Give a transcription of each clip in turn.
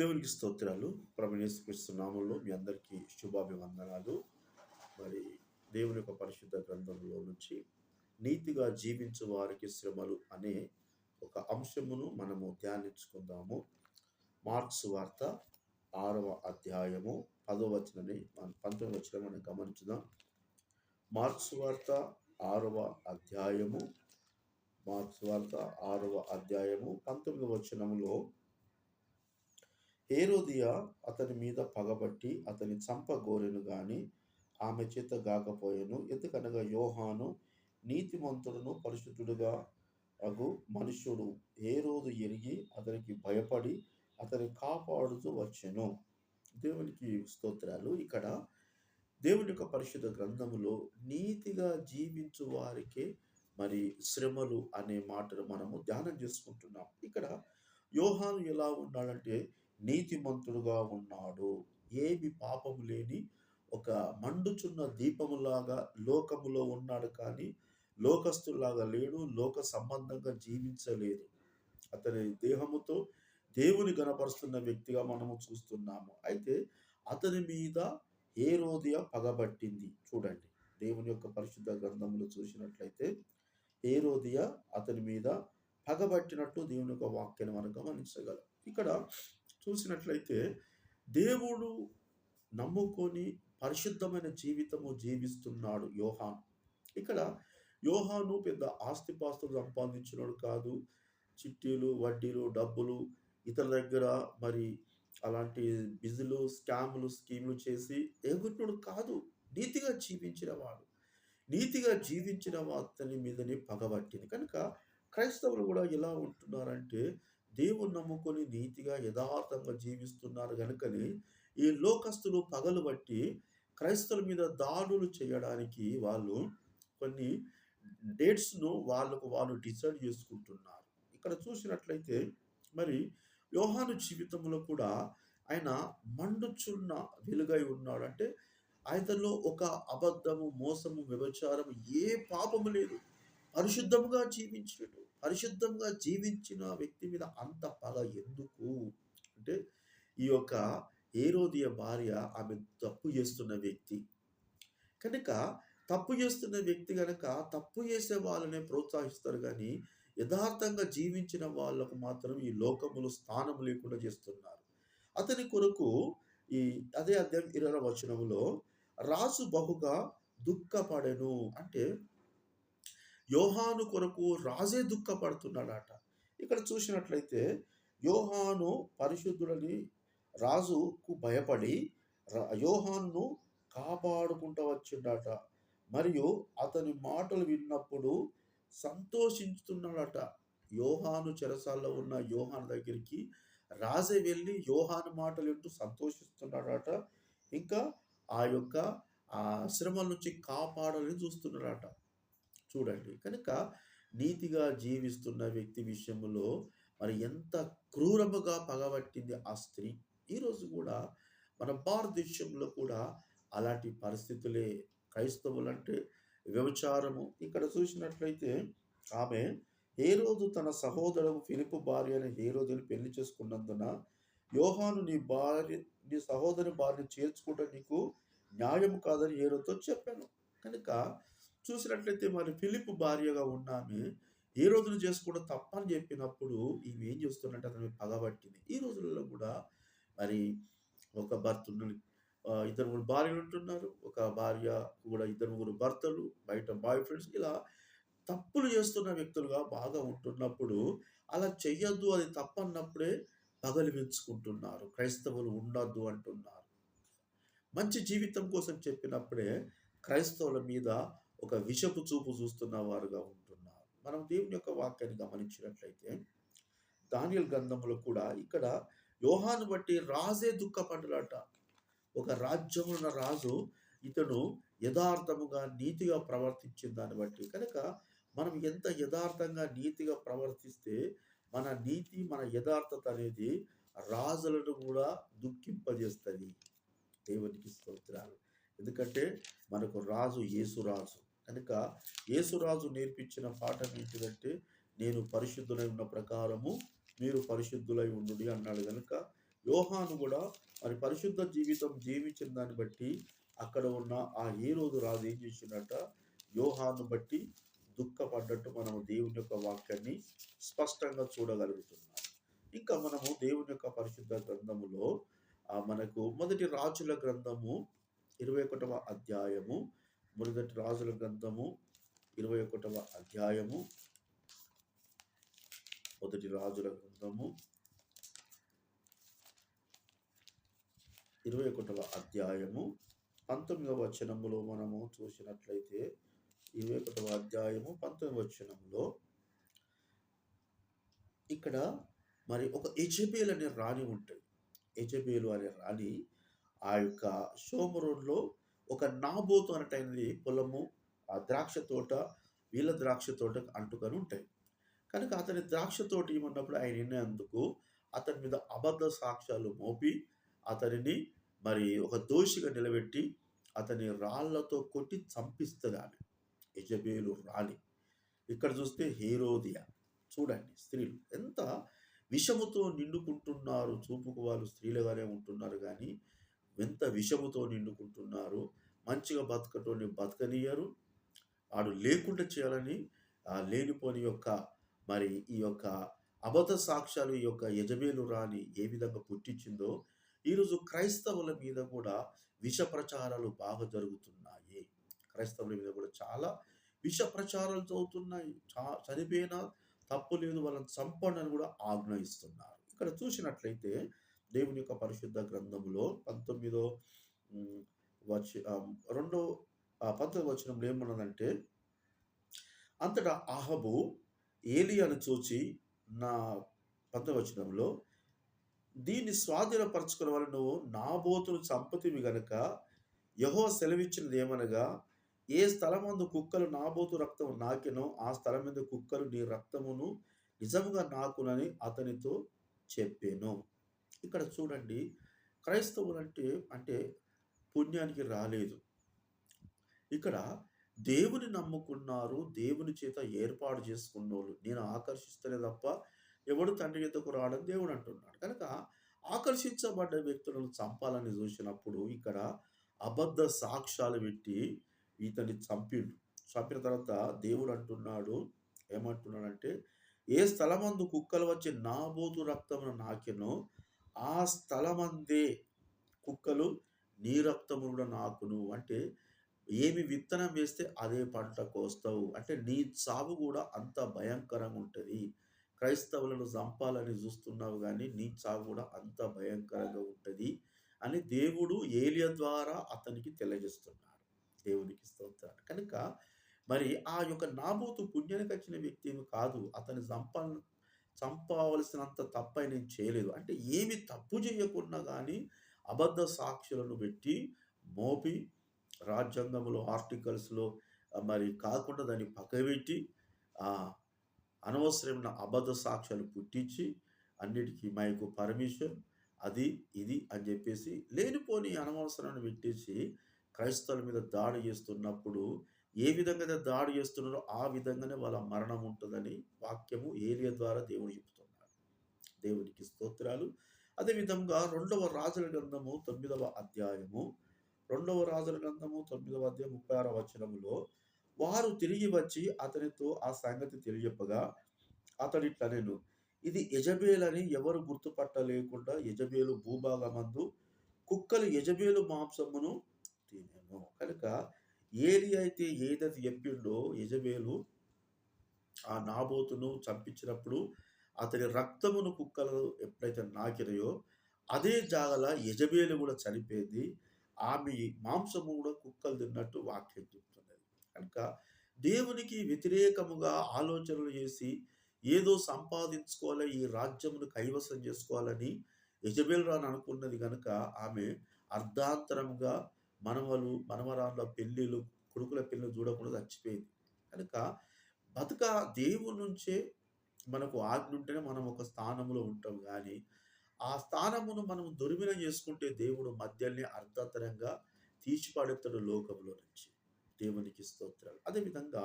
దేవునికి స్తోత్రాలు. ప్రభు నామంలో మీ అందరికీ శుభాభివందనాలు. మరి దేవుని యొక్క పరిశుద్ధ గ్రంథంలో నుంచి నీతిగా జీవించు వారికి శ్రమలు అనే ఒక అంశమును మనము ధ్యానించుకుందాము. మార్క్స్ వార్త ఆరవ అధ్యాయము పదో వచనని మనం పంతొమ్మిది వచ్చిన మనం గమనించుదాం. మార్క్స్ వార్త ఆరవ అధ్యాయము మార్క్స్ వార్త ఆరవ అధ్యాయము పంతొమ్మిది వచనములో హేరోదియా అతని మీద పగబట్టి అతని చంపగోరెను గాని ఆమె చేత గాకపోయెను. ఎందుకనగా యోహాను నీతిమంతుడును పరిశుద్ధుడుగా అగు మనుష్యుడు. ఏ రోజు ఎరిగి అతనికి భయపడి అతని కాపాడుతూ వచ్చెను. దేవునికి స్తోత్రాలు. ఇక్కడ దేవుని యొక్క పరిశుద్ధ గ్రంథములో నీతిగా జీవించు వారికే మరి శ్రమలు అనే మాటను మనము ధ్యానం చేసుకుంటున్నాం. ఇక్కడ యోహాను ఎలా ఉన్నాడంటే నీతిమంతుడుగా ఉన్నాడు. ఏమి పాపము లేని ఒక మండుచున్న దీపములాగా లోకములో ఉన్నాడు కానీ లోకస్తులాగా లేడు లోక సంబంధంగా జీవించలేదు. అతని దేహముతో దేవుని గనపరుస్తున్న వ్యక్తిగా మనము చూస్తున్నాము. అయితే అతని మీద ఏ రోజుయ పగబట్టింది. చూడండి దేవుని యొక్క పరిశుద్ధ గ్రంథములు చూసినట్లయితే ఏ రోజుయ అతని మీద పగబట్టినట్టు దేవుని యొక్క వాక్యాన్ని మనం గమనించగలం. ఇక్కడ చూసినట్లయితే దేవుడు నమ్ముకొని పరిశుద్ధమైన జీవితము జీవిస్తున్నాడు యోహాన్. ఇక్కడ యోహాను పెద్ద ఆస్తిపాస్తులు సంపాదించినాడు కాదు. చిట్టీలు వడ్డీలు డబ్బులు ఇతర దగ్గర మరి అలాంటి బిజులు స్కాములు స్కీములు చేసి ఎగురుడు కాదు. నీతిగా జీవించిన వాడు. నీతిగా జీవించిన అతని మీదనే పగబట్టింది కనుక క్రైస్తవులు కూడా ఎలా ఉంటున్నారంటే దేవుని నమ్ముకొని నీతిగా యథార్థంగా జీవిస్తున్నారు కనుకని ఈ లోకస్తులు పగలు బట్టి క్రైస్తవుల మీద దాడులు చేయడానికి వాళ్ళు కొన్ని డేట్స్ను వాళ్ళకు వాళ్ళు డిసైడ్ చేసుకుంటున్నారు. ఇక్కడ చూసినట్లయితే మరి యోహాను జీవితంలో కూడా ఆయన మండుచున్న వెలుగై ఉన్నాడు. అంటే ఆయనలో ఒక అబద్ధము మోసము వ్యభచారము ఏ పాపము లేదు. పరిశుద్ధముగా జీవించినట్టు. పరిశుద్ధంగా జీవించిన వ్యక్తి మీద అంత పగ ఎందుకు? అంటే ఈ యొక్క ఏరోదియ భార్య ఆమె తప్పు చేస్తున్న వ్యక్తి. కనుక తప్పు చేస్తున్న వ్యక్తి కనుక తప్పు చేసే వాళ్ళనే ప్రోత్సహిస్తారు కానీ యథార్థంగా జీవించిన వాళ్ళకు మాత్రం ఈ లోకములు స్థానం లేకుండా చేస్తున్నారు. అతని కొరకు ఈ అదే అధ్యాయం ఇరవై వచనములో రాజు బహుగా దుఃఖపడెను. అంటే యోహాను కొరకు రాజే దుఃఖపడుతున్నాడట. ఇక్కడ చూసినట్లయితే యోహాను పరిశుద్ధుడని రాజుకు భయపడి యోహాన్ను కాపాడుకుంటూ వచ్చిండట. మరియు అతని మాటలు విన్నప్పుడు సంతోషించుతున్నాడట. యోహాను చెరసాల్లో ఉన్న యోహాను దగ్గరికి రాజే వెళ్ళి యోహాను మాటలు వింటూ సంతోషిస్తున్నాడట. ఇంకా ఆ యొక్క ఆ శ్రమల నుంచి కాపాడాలని చూస్తున్నాడట. చూడండి. కనుక నీతిగా జీవిస్తున్న వ్యక్తి విషయంలో మరి ఎంత క్రూరముగా పగబట్టింది ఆ స్త్రీ ఈరోజు కూడా మన భారతదేశంలో కూడా అలాంటి పరిస్థితులే క్రైస్తవులంటే వ్యభిచారము. ఇక్కడ చూసినట్లయితే ఆమె ఏ రోజు తన సహోదరు ఫిలిపు భార్య అని ఏ రోజుని పెళ్ళి చేసుకున్నందున యోహాను నీ భార్య నీ సహోదరి భార్యను చేర్చుకుంటే నీకు న్యాయం కాదని ఏ రోజుతో చెప్పాను. కనుక చూసినట్లయితే మరి ఫిలిప్ భార్యగా ఉన్నాము ఏ రోజున చేసుకోవడం తప్పని చెప్పినప్పుడు ఈమె ఏం చేస్తున్నట్టు అతను పగబట్టింది ఈ రోజులలో కూడా మరి ఒక భర్త ఇద్దరు ముగ్గురు భార్యలు ఉంటున్నారు. ఒక భార్య కూడా ఇద్దరు ముగ్గురు భర్తలు బయట బాయ్ ఫ్రెండ్స్. ఇలా తప్పులు చేస్తున్న వ్యక్తులుగా బాగా ఉంటున్నప్పుడు అలా చెయ్యొద్దు అది తప్పన్నప్పుడే పగలు పెంచుకుంటున్నారు క్రైస్తవులు ఉండొద్దు అంటున్నారు. మంచి జీవితం కోసం చెప్పినప్పుడే క్రైస్తవుల మీద ఒక విషపు చూపు చూస్తున్న వారుగా ఉంటున్నారు. మనం దేవుని యొక్క వాక్యాన్ని గమనించినట్లయితే దానియల్ గ్రంథంలో కూడా ఇక్కడ యోహాను బట్టి రాజే దుఃఖపడ్డట ఒక రాజ్యమున్న రాజు ఇతను యథార్థముగా నీతిగా ప్రవర్తించిన దాన్ని బట్టి. కనుక మనం ఎంత యథార్థంగా నీతిగా ప్రవర్తిస్తే మన నీతి మన యథార్థత అనేది రాజులను కూడా దుఃఖింపజేస్తుంది. దేవునికి స్తోత్రాలు. ఎందుకంటే మనకు రాజు యేసురాజు కనుక యేసురాజు నేర్పించిన పాఠం ఏంటిదంటే నేను పరిశుద్ధులై ఉన్న ప్రకారము మీరు పరిశుద్ధులై ఉండు అన్నాడు. కనుక యోహాను కూడా మరి పరిశుద్ధ జీవితం జీవించిన దాన్ని బట్టి అక్కడ ఉన్న ఆ ఏ రోజు రాజు ఏం చేసినట్ట యోహాను బట్టి దుఃఖపడ్డట్టు మనము దేవుని యొక్క వాక్యాన్ని స్పష్టంగా చూడగలుగుతున్నాం ఇంకా మనము దేవుని యొక్క పరిశుద్ధ గ్రంథములో మనకు మొదటి రాజుల గ్రంథము ఇరవై ఒకటవ అధ్యాయము మొదటి రాజుల గ్రంథము ఇరవై ఒకటవ అధ్యాయము. మొదటి రాజుల గ్రంథము ఇరవై ఒకటవ అధ్యాయము. పంతొమ్మిదవ వచనములో మనము చూసినట్లయితే ఇరవై ఒకటవ అధ్యాయము పంతొమ్మిదవ వచనంలో ఇక్కడ మరి ఒక ఎజబేల్ అనే రాణి ఉంటుంది ఎజబేలు అనే రాణి ఆ యొక్క షోమరోన్లో ఒక నాబోతు అనటైనది పొలము ఆ ద్రాక్ష తోట వీళ్ళ ద్రాక్ష తోట అంటుకొని ఉంటాయి. కనుక అతని ద్రాక్ష తోట ఏమన్నప్పుడు ఆయన వినేందుకు అతని మీద అబద్ధ సాక్ష్యాలు మోపి అతనిని మరి ఒక దోషిగా నిలబెట్టి అతని రాళ్ళతో కొట్టి చంపిస్తుంది ఆమె యజబేలు రాణి. ఇక్కడ చూస్తే హీరోదియా. చూడండి స్త్రీలు. ఎంత విషముతో నిండుకుంటున్నారు. చూపుకు వాళ్ళు స్త్రీలుగానే ఉంటున్నారు కానీ ఎంత విషముతో నిండుకుంటున్నారు. మంచిగా బతకటోని బతకనియరు వాడు లేకుండా చేయాలని లేనిపోని యొక్క మరి ఈ యొక్క అబద్ధ సాక్ష్యాలు ఈ యొక్క యజమేలు రాని ఏ విధంగా పుట్టించిందో ఈరోజు క్రైస్తవుల మీద కూడా విష ప్రచారాలు బాగా జరుగుతున్నాయి. క్రైస్తవుల మీద కూడా చాలా విష ప్రచారాలు చదువుతున్నాయి చా చనిపోయినా తప్పు లేదు వాళ్ళని చంపండి కూడా ఆజ్ఞయిస్తున్నారు ఇక్కడ చూసినట్లయితే దేవుని యొక్క పరిశుద్ధ గ్రంథములో పంతొమ్మిదో వచ్చి రెండో పంతొమ్మిది వచనంలో ఏమన్నదంటే అంతటా ఆహబు ఏలియాను చూచి నా పంతొమ్మిది వచనంలో దీన్ని స్వాధీనపరచుకున్న వల్ల నువ్వు నాబోతును చంపతివి గనక యహో సెలవిచ్చినది ఏమనగా ఏ స్థలమందు కుక్కలు నాబోతు రక్తము నాకెనో ఆ స్థలం మీద కుక్కలు నీ రక్తమును నిజముగా నాకునని అతనితో చెప్పాను. ఇక్కడ చూడండి క్రైస్తవులు అంటే అంటే పుణ్యానికి రాలేదు. ఇక్కడ దేవుని నమ్ముకున్నారు దేవుని చేత ఏర్పాటు చేసుకున్నోళ్ళు. నేను ఆకర్షిస్తలే తప్ప ఎవడు తండ్రి చేతకు రావడం దేవుడు అంటున్నాడు. కనుక ఆకర్షించబడ్డ వ్యక్తులను చంపాలని చూసినప్పుడు ఇక్కడ అబద్ధ సాక్ష్యాలు పెట్టి ఇతన్ని చంపిండు. చంపిన తర్వాత దేవుడు అంటున్నాడు ఏమంటున్నాడంటే ఏ స్థలమందు కుక్కలు వచ్చి నాబోతు రక్తమును నాకెనో ఆ స్థలమందే కుక్కలు నీ రక్తము కూడా నాకును అంటే ఏమి విత్తనం వేస్తే అదే పంట కోస్తావు అంటే నీ చావు కూడా అంత భయంకరంగా ఉంటుంది. క్రైస్తవులను చంపాలని చూస్తున్నావు కానీ నీ చావు కూడా అంత భయంకరంగా ఉంటుంది అని దేవుడు ఏలియ ద్వారా అతనికి తెలియజేస్తున్నాడు. దేవునికి స్తోత్రాలు. కనుక మరి ఆ యొక్క నాబోతు పుణ్యానికి వచ్చిన వ్యక్తి ఏమి కాదు. అతని చంప చంపవలసినంత తప్పై నేను చేయలేదు. అంటే ఏమి తప్పు చేయకుండా కానీ అబద్ధ సాక్షులను పెట్టి మోపి రాజ్యాంగంలో ఆర్టికల్స్లో మరి కాకుండా దాన్ని పక్కబెట్టి అనవసరమైన అబద్ధ సాక్ష్యాలు పుట్టించి అన్నిటికీ మైకు పర్మిషన్ అది ఇది అని చెప్పేసి లేనిపోని అనవసరాన్ని పెట్టేసి క్రైస్తవుల మీద దాడి చేస్తున్నప్పుడు ఏ విధంగా దాడి చేస్తున్నారో ఆ విధంగానే వాళ్ళ మరణం ఉంటుందని వాక్యము ఏలియ ద్వారా దేవుడు చెప్తున్నాడు దేవునికి స్తోత్రాలు. అదేవిధంగా రెండవ రాజుల గ్రంథము తొమ్మిదవ అధ్యాయము రెండవ రాజుల గ్రంథము తొమ్మిదవ అధ్యాయం ముప్పై ఆరవ వచనములో వారు తిరిగి వచ్చి అతనితో ఆ సంగతి తెలియపగా అతడిట్లా నేను ఇది యజబేలని ఎవరు గుర్తుపట్టలేకుండా యజబేలు భూభాగమందు కుక్కలు యజబేలు మాంసమును తినేను. కనుక ఏది అయితే ఏదైతే చెప్పిండో యజబేలు ఆ నాబోతును చంపించినప్పుడు అతని రక్తమును కుక్కలు ఎప్పుడైతే నాకినయో అదే జాగల యజబేలు కూడా చనిపోయింది. ఆమె మాంసము కూడా కుక్కలు తిన్నట్టు వాక్యం చెప్తున్నది. కనుక దేవునికి వ్యతిరేకముగా ఆలోచనలు చేసి ఏదో సంపాదించుకోవాలి ఈ రాజ్యమును కైవసం చేసుకోవాలని యజబేల్ రాని అనుకున్నది కనుక ఆమె అర్ధాంతరంగా మనవలు మనవరాళ్ళ పెళ్ళిళ్ళు కొడుకుల పెళ్ళిళ్ళు చూడకుండా చచ్చిపోయింది. కనుక బతుక దేవుడి నుంచే మనకు ఆజ్ఞ ఉంటేనే మనం ఒక స్థానంలో ఉంటాం కానీ ఆ స్థానమును మనం దుర్వినియోగం చేసుకుంటే దేవుడు మధ్యల్ని అర్ధతరంగా తీసిపడెత్తడు లోకంలో నుంచి. దేవునికి స్తోత్రాలు. అదేవిధంగా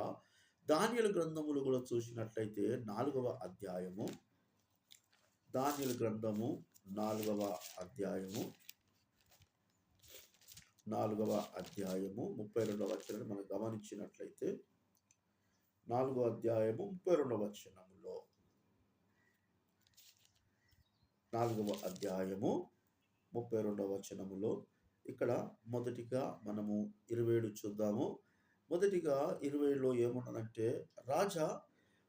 ధాన్యుల గ్రంథములు కూడా చూసినట్లయితే నాలుగవ అధ్యాయము ధాన్యుల గ్రంథము నాలుగవ అధ్యాయము నాలుగవ అధ్యాయము ముప్పై రెండవ వచనాన్ని మనం గమనించినట్లయితే నాలుగవ అధ్యాయము ముప్పై రెండవ వచనములో నాలుగవ అధ్యాయము ముప్పై రెండవ వచనములో ఇక్కడ మొదటిగా మనము ఇరవై ఏడు చూద్దాము. మొదటిగా ఇరవైలో ఏమున్నదంటే రాజా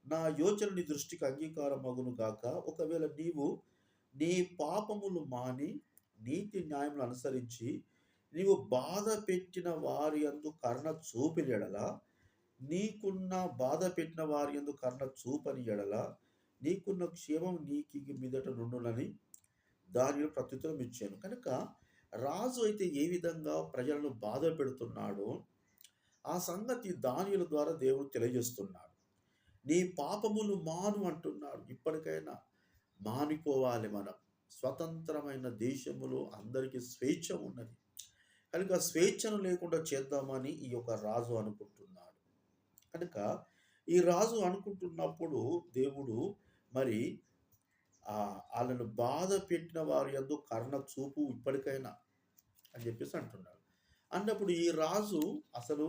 నా యోచన నీ దృష్టికి అంగీకారం మగును గాక ఒకవేళ నీవు నీ పాపములు మాని నీతి న్యాయములు అనుసరించి నీవు బాధ పెట్టిన వారి అందు కర్ణ చూపిన ఎడల నీకున్న బాధ పెట్టిన వారి అందు కర్ణ చూపని ఎడల నీకున్న క్షేమం నీకి మీదట నుండునని దానిలో ప్రత్యుత్తరం ఇచ్చాను. కనుక రాజు అయితే ఏ విధంగా ప్రజలను బాధ పెడుతున్నాడో ఆ సంగతి దానిల ద్వారా దేవుడు తెలియజేస్తున్నాడు. నీ పాపములు మాను అంటున్నాడు. ఇప్పటికైనా మానిపోవాలి మనం. స్వతంత్రమైన దేశములో అందరికీ స్వేచ్ఛ ఉన్నది. కనుక స్వేచ్ఛను లేకుండా చేద్దామని ఈ యొక్క రాజు అనుకుంటున్నాడు. కనుక ఈ రాజు అనుకుంటున్నప్పుడు దేవుడు మరి వాళ్ళను బాధ పెట్టిన వారు యందు కర్ణ చూపు ఇప్పటికైనా అని చెప్పేసి అంటున్నాడు అన్నప్పుడు ఈ రాజు అసలు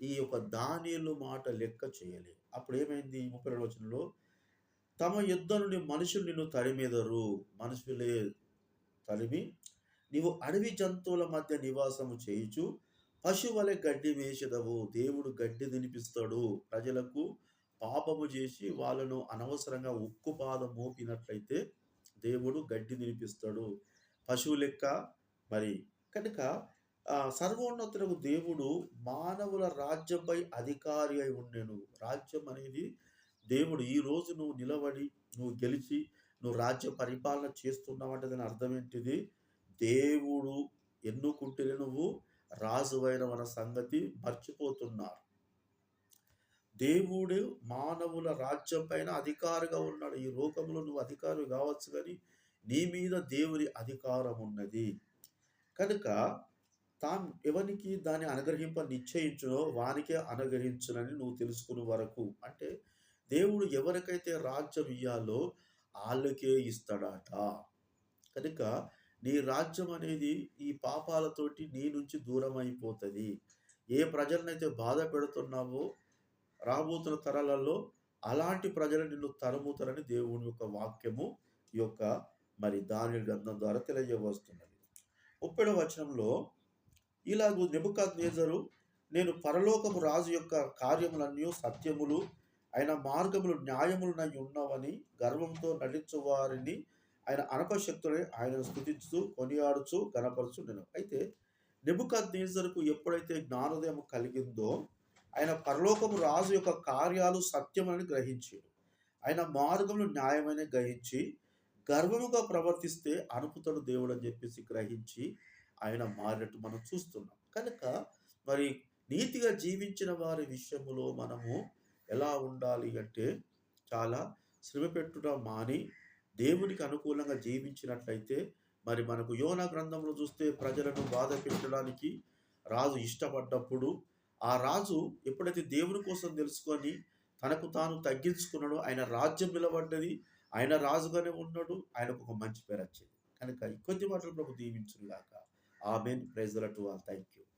ఈ యొక్క దానిలు మాట లెక్క చేయలే. అప్పుడు ఏమైంది? ముప్పై రెండు వచనంలో తమ యుద్ధ నుండి మనుషులు నిన్ను తరిమేదరు. మనుషులే తరిమి నీవు అడవి జంతువుల మధ్య నివాసము చేయుచు పశువులే గడ్డి వేసేదవు. దేవుడు గడ్డి తినిపిస్తాడు. ప్రజలకు పాపము చేసి వాళ్ళను అనవసరంగా ఉక్కు పాదం మోపినట్లయితే దేవుడు గడ్డి తినిపిస్తాడు పశువు లెక్క మరి. కనుక సర్వోన్నతులకు దేవుడు మానవుల రాజ్యంపై అధికారి అయి ఉండేను. రాజ్యం అనేది దేవుడు ఈ రోజు నువ్వు నిలబడి నువ్వు గెలిచి నువ్వు రాజ్య పరిపాలన చేస్తున్నావంటే దాని అర్థం ఏంటిది? దేవుడు ఎన్నుకుంటేనే నువ్వు రాజువైన మన సంగతి మర్చిపోతున్నారు. దేవుడు మానవుల రాజ్యం పైన అధికారిగా ఉన్నాడు. ఈ లోకంలో నువ్వు అధికారి కావచ్చు కానీ నీ మీద దేవుని అధికారం ఉన్నది. కనుక తాను ఎవరికి దాన్ని అనుగ్రహింప నిశ్చయించునో వానికే అనుగ్రహించునని నువ్వు తెలుసుకునే వరకు అంటే దేవుడు ఎవరికైతే రాజ్యం ఇయ్యాలో వాళ్ళకే ఇస్తాడట. కనుక నీ రాజ్యం అనేది ఈ పాపాలతోటి నీ నుంచి దూరం అయిపోతుంది ఏ ప్రజలనైతే బాధ పెడుతున్నావో రాబోతున్న తరాలలో అలాంటి ప్రజలు నిన్ను తరుముతారని దేవుని యొక్క వాక్యము ఈ యొక్క మరి దాని గ్రంథం ద్వారా తెలియజేయవస్తున్నది ముప్పైవ వచనంలో ఇలాగూ నెబుకాద్ నేజరు నేను పరలోకము రాజు యొక్క కార్యములన్నీ సత్యములు ఆయన మార్గములు న్యాయములనై ఉన్నవని గర్వంతో నటించు వారిని ఆయన అనపశక్తుడై ఆయనను స్థుతించుతూ కొనియాడుచు గణపరచు నేను అయితే నెబుకాద్ నేజర్కు ఎప్పుడైతే జ్ఞానోదయం కలిగిందో ఆయన పరలోకపు రాజు యొక్క కార్యాలు సత్యమని గ్రహించాడు ఆయన మార్గములు న్యాయమని గ్రహించి గర్వముగా ప్రవర్తిస్తే అనుపుతడు దేవుడు అని చెప్పేసి గ్రహించి ఆయన మారినట్టు మనం చూస్తున్నాం. కనుక మరి నీతిగా జీవించిన వారి విషయములో మనము ఎలా ఉండాలి అంటే చాలా శ్రమ పెట్టుట మాని దేవునికి అనుకూలంగా జీవించినట్లయితే మరి మనకు యోనా గ్రంథంలో చూస్తే ప్రజలను బాధ పెట్టడానికి రాజు ఇష్టపడ్డప్పుడు ఆ రాజు ఎప్పుడైతే దేవుని కోసం తెలుసుకొని తనకు తాను తగ్గించుకున్నాడో ఆయన రాజ్యం నిలబడ్డది ఆయన రాజుగానే ఉన్నాడు ఆయనకు ఒక మంచి పేరు వచ్చింది. కనుక కొద్ది మాటలు ప్రభు దీవించుగాక amen. Praise to all. Thank you